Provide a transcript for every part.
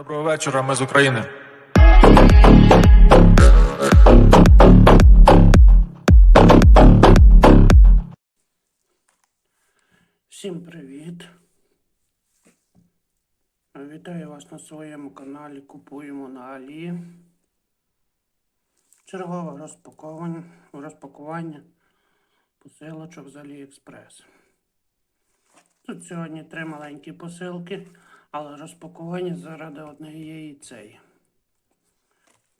Доброго вечора, ми з України. Всім привіт! Вітаю вас на своєму каналі Купуємо на Алі. Чергове розпаковування, розпакування посилочок з Аліекспрес. Тут сьогодні три маленькі посилки, але розпакування заради однієї цієї.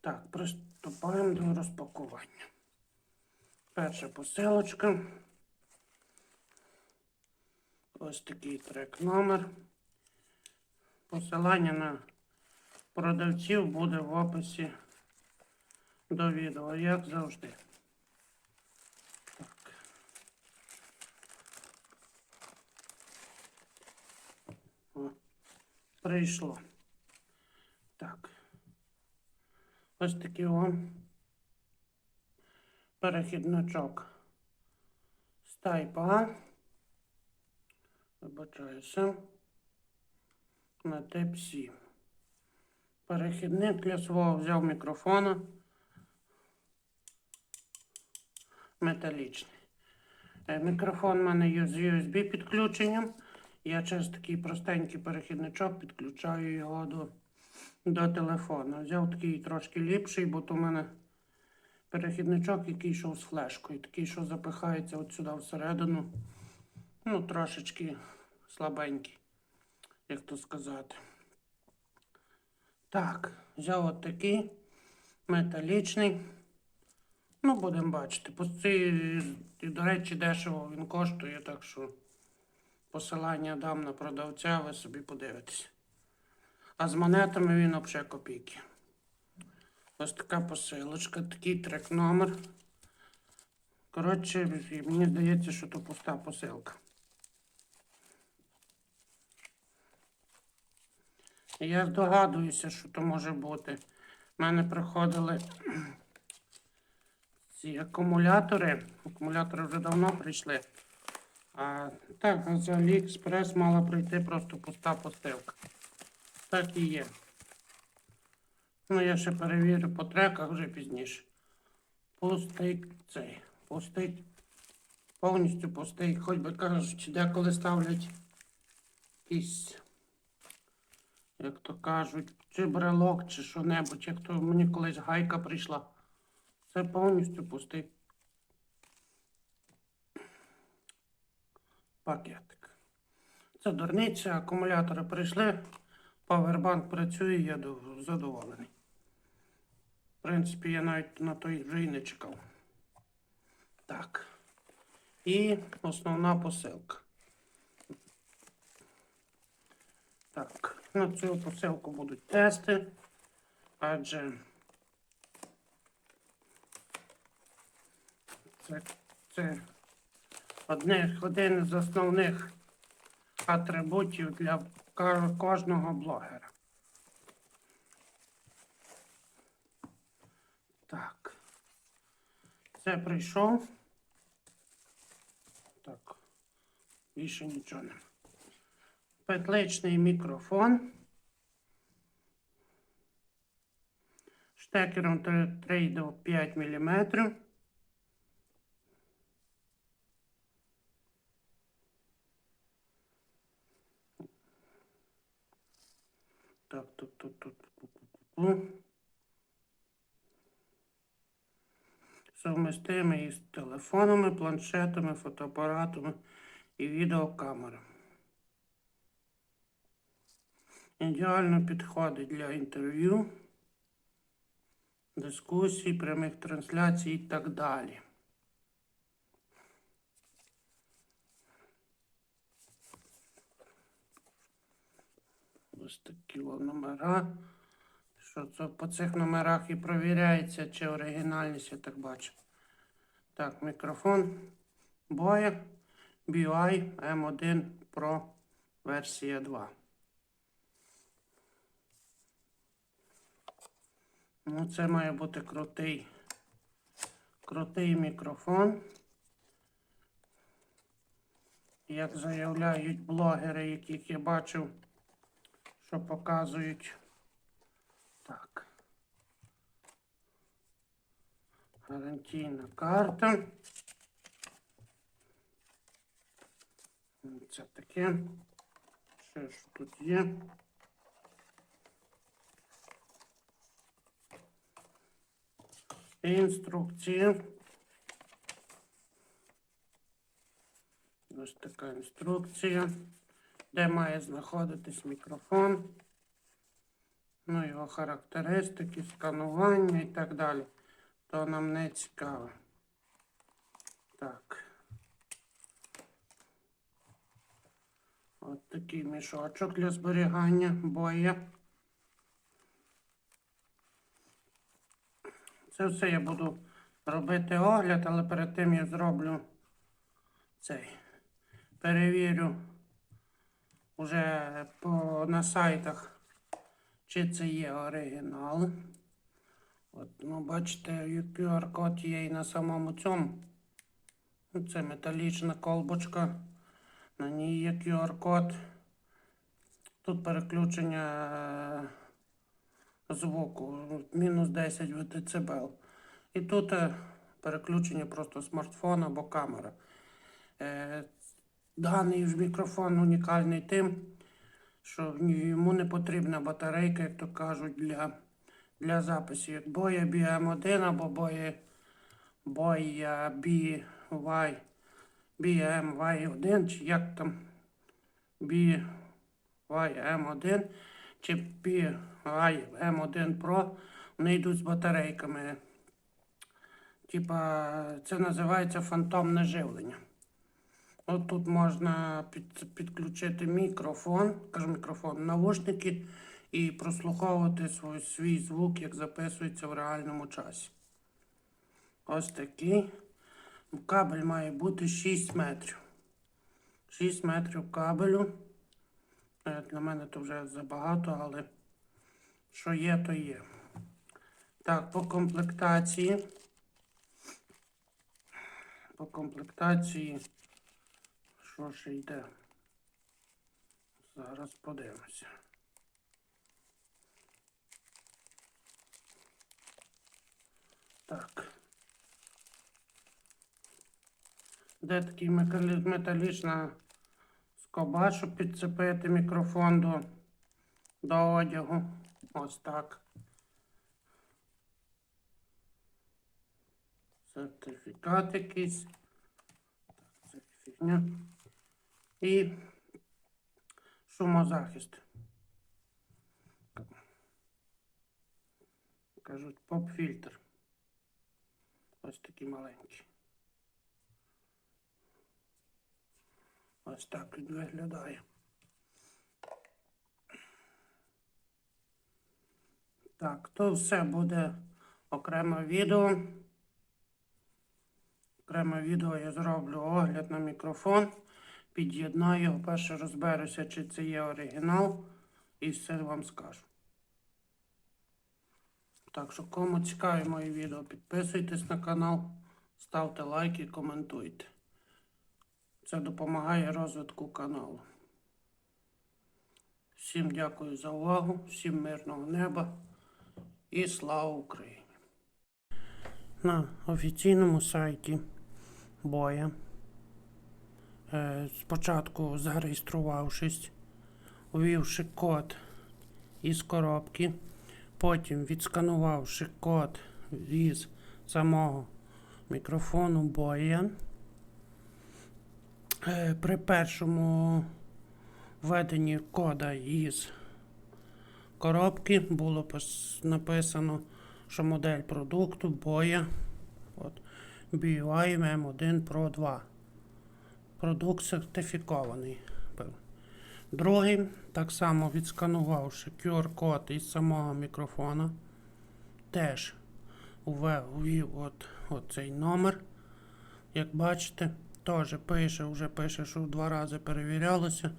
Так, приступаємо до розпакування. Перша посилочка. Ось такий трек номер. Посилання на продавців буде в описі до відео, як завжди. Прийшло. Так. Ось такий он перехідничок з A. Вибачаюся. На Type-C. Перехідник для свого взяв мікрофона. Металічний. Е, Мікрофон в мене є з USB підключенням. Я через такий простенький перехідничок підключаю його до, до телефона. Взяв такий трошки ліпший, бо то в мене перехідничок, який йшов з флешкою. Такий, що запихається от сюди всередину. Ну, трошечки слабенький, як то сказати. Так, взяв от такий металічний. Ну, будемо бачити. Цій- до речі, дешево він коштує, так що посилання дам на продавця, ви собі подивитесь. А з монетами він взагалі копійки. Ось така посилочка, такий трек номер. Коротше, мені здається, що то пуста посилка. Я здогадуюся, що то може бути. У мене приходили ці акумулятори. Акумулятори вже давно прийшли. А так, з AliExpress мала прийти просто пуста посилка. Так і є. Ну, я ще перевірю по треках вже пізніше. Пустий цей. Пустий. Повністю пустий. Хоч би кажуть, деколи ставлять якийсь як то кажуть, чи брелок, чи що-небудь, як то мені колись гайка прийшла. Це повністю пустий пакетик. Це дурниця, акумулятори прийшли, павербанк працює, я задоволений. В принципі, я навіть на той вже і не чекав. Так. І основна посилка. Так, на цю посилку будуть тести, адже це, це один з основних атрибутів для кожного блогера. Так. Це прийшов. Так. Більше нічого немає петличний мікрофон. Штекером 3 до 5 мм. Так, тут, тут, тут. Пу-пу-пу-пу. Совмістимий із телефонами, планшетами, фотоапаратами і відеокамерами. Ідеально підходить для інтерв'ю, дискусій, прямих трансляцій і так далі. Ось такі номера. Що це по цих номерах і провіряється, чи оригінальність, я так бачу. Так, мікрофон Boya BY M1 Pro версія 2. Ну, це має бути крутий, крутий мікрофон. Як заявляють блогери, яких я бачив, що показують Так. Гарантійна карта. Це таке. Що тут є. Інструкція. Ось така інструкція, де має знаходитись мікрофон, ну, його характеристики, сканування і так далі. То нам не цікаво. Так. От такий мішочок для зберігання боя. Це все я буду робити огляд, але перед тим я зроблю цей. Перевірю вже по, на сайтах, чи це є оригінал. От, ну, бачите, QR-код є і на самому цьому. Ну, Це металічна колбочка. На ній є QR-код. Тут переключення е, звуку мінус 10 ВДЦБ. І тут е, переключення просто смартфона або камера. Даний ж мікрофон унікальний тим, що йому не потрібна батарейка, як то кажуть, для, для записів. Боя BM1 або боя, BY, BMY1, чи як там BYM1 чи BYM1 Pro, вони йдуть з батарейками. Типа, це називається фантомне живлення. От тут можна під, підключити мікрофон, кажу мікрофон, навушники і прослуховувати свій, свій звук, як записується в реальному часі. Ось такий. Кабель має бути 6 метрів. 6 метрів кабелю. Е, Для мене то вже забагато, але що є, то є. Так, по комплектації. По комплектації. Що ще йде? Зараз подивимося. Так. Де такий металі- металічна скоба, щоб підцепити мікрофон до, до одягу. Ось так. Сертифікат якийсь. Так, Це фігня. І шумозахист. Кажуть, поп-фільтр. Ось такий маленький. Ось так він виглядає. Так, то все буде окреме відео. Окреме відео я зроблю огляд на мікрофон. Під'єднаю його, перше розберуся, чи це є оригінал, і все вам скажу. Так що, кому цікаві мої відео, підписуйтесь на канал, ставте лайки, коментуйте. Це допомагає розвитку каналу. Всім дякую за увагу, всім мирного неба і слава Україні! На офіційному сайті Боя, спочатку зареєструвавшись, ввівши код із коробки, потім відсканувавши код із самого мікрофону Боя. Е, При першому введенні кода із коробки було написано, що модель продукту боя от, BUI M1 Pro 2. Продукт сертифікований. Другий, так само відсканувавши QR-код із самого мікрофона, теж ввів от, от цей номер. Як бачите, теж пише, вже пише, що два рази перевірялося.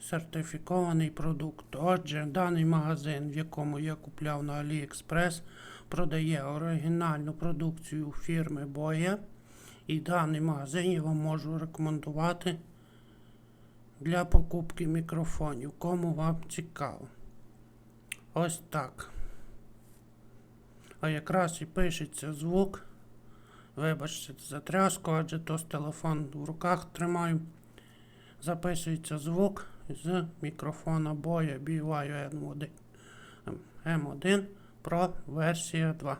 Сертифікований продукт. Отже, даний магазин, в якому я купляв на AliExpress, продає оригінальну продукцію фірми Боя. І даний магазин я вам можу рекомендувати для покупки мікрофонів, кому вам цікаво. Ось так. А якраз і пишеться звук. Вибачте за тряску, адже то з телефон в руках тримаю. Записується звук з мікрофона боя BYN1 М1 Pro версія 2.